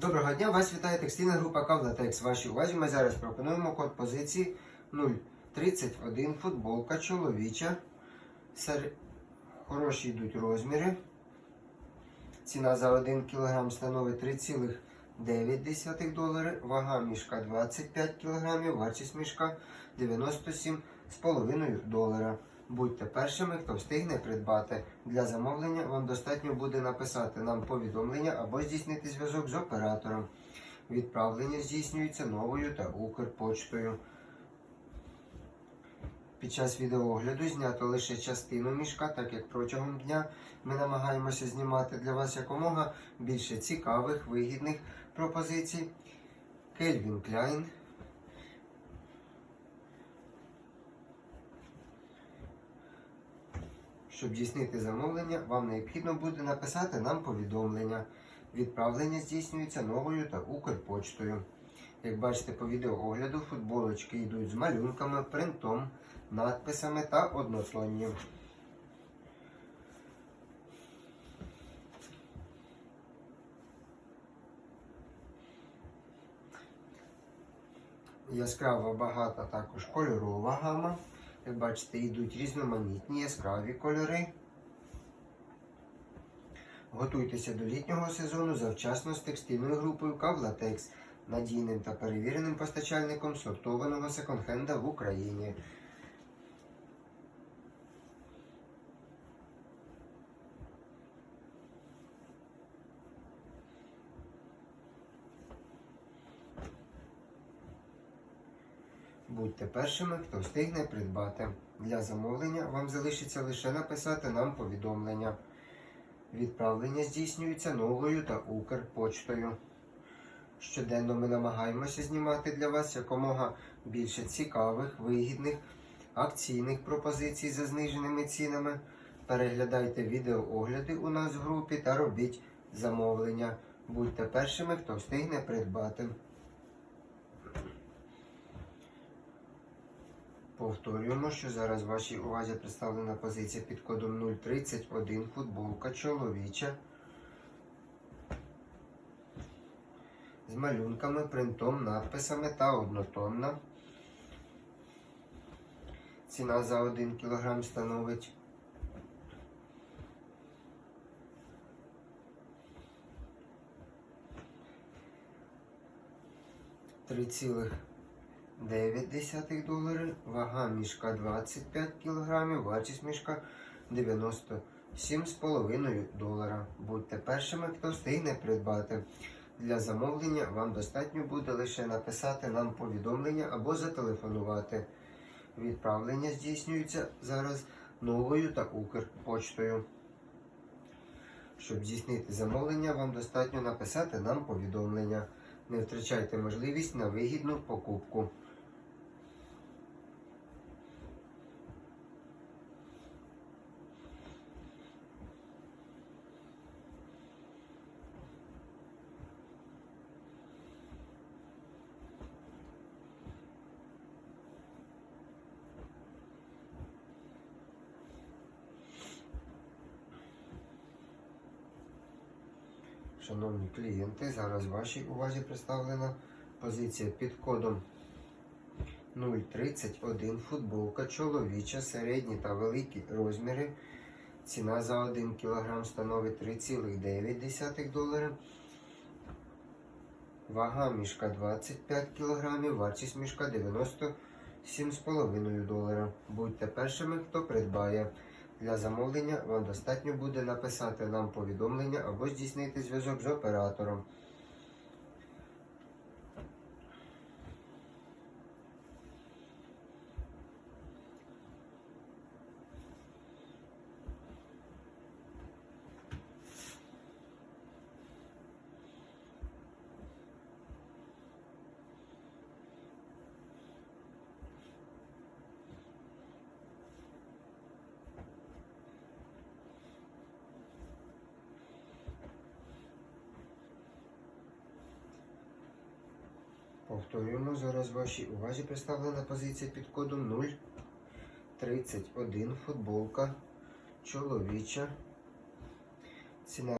Доброго дня, вас вітає текстильна група Кавлатекс. Вашій увазі ми зараз пропонуємо код позиції 031 футболка чоловіча. Сер... Хороші йдуть розміри. Ціна за 1 кг становить 3,9 долари. Вага мішка 25 кг, вартість мішка 97,5 долара. Будьте першими, хто встигне придбати. Для замовлення вам достатньо буде написати нам повідомлення або здійснити зв'язок з оператором. Відправлення здійснюється новою та Укрпочтою. Під час відеоогляду знято лише частину мішка, так як протягом дня ми намагаємося знімати для вас якомога більше цікавих, вигідних пропозицій. Кельвін Кляйн. Щоб здійснити замовлення, вам необхідно буде написати нам повідомлення. Відправлення здійснюється новою та Укрпочтою. Як бачите по відеоогляду, футболочки йдуть з малюнками, принтом, надписами та однотонні. Яскрава багата також кольорова гама. Як бачите, йдуть різноманітні яскраві кольори. Готуйтеся до літнього сезону завчасно з текстильною групою Кавлатекс, надійним та перевіреним постачальником сортованого секонд-хенда в Україні. Будьте першими, хто встигне придбати. Для замовлення вам залишиться лише написати нам повідомлення. Відправлення здійснюється новою та Укрпочтою. Щоденно ми намагаємося знімати для вас якомога більше цікавих, вигідних, акційних пропозицій за зниженими цінами. Переглядайте відеоогляди у нас в групі та робіть замовлення. Будьте першими, хто встигне придбати. Повторюємо, що зараз вашій увазі представлена позиція під кодом 031 футболка чоловіча з малюнками, принтом, надписами та однотонна. Ціна за 1 кг становить 3,5 9 доларів, вага мішка 25 кг, вартість мішка 97,5 долара. Будьте першими, хто встигне придбати. Для замовлення вам достатньо буде лише написати нам повідомлення або зателефонувати. Відправлення здійснюється зараз новою та Укрпочтою. Щоб здійснити замовлення, вам достатньо написати нам повідомлення. Не втрачайте можливість на вигідну покупку. Шановні клієнти, зараз вашій увазі представлена позиція під кодом 031 футболка чоловіча, середні та великі розміри. Ціна за 1 кг становить 3,9 долара. Вага мішка 25 кг, вартість мішка 97,5 долара. Будьте першими, хто придбає. Для замовлення вам достатньо буде написати нам повідомлення або здійснити зв'язок з оператором. Повторюємо, зараз вашій увазі представлена позиція під кодом 031 футболка чоловіча. Ціна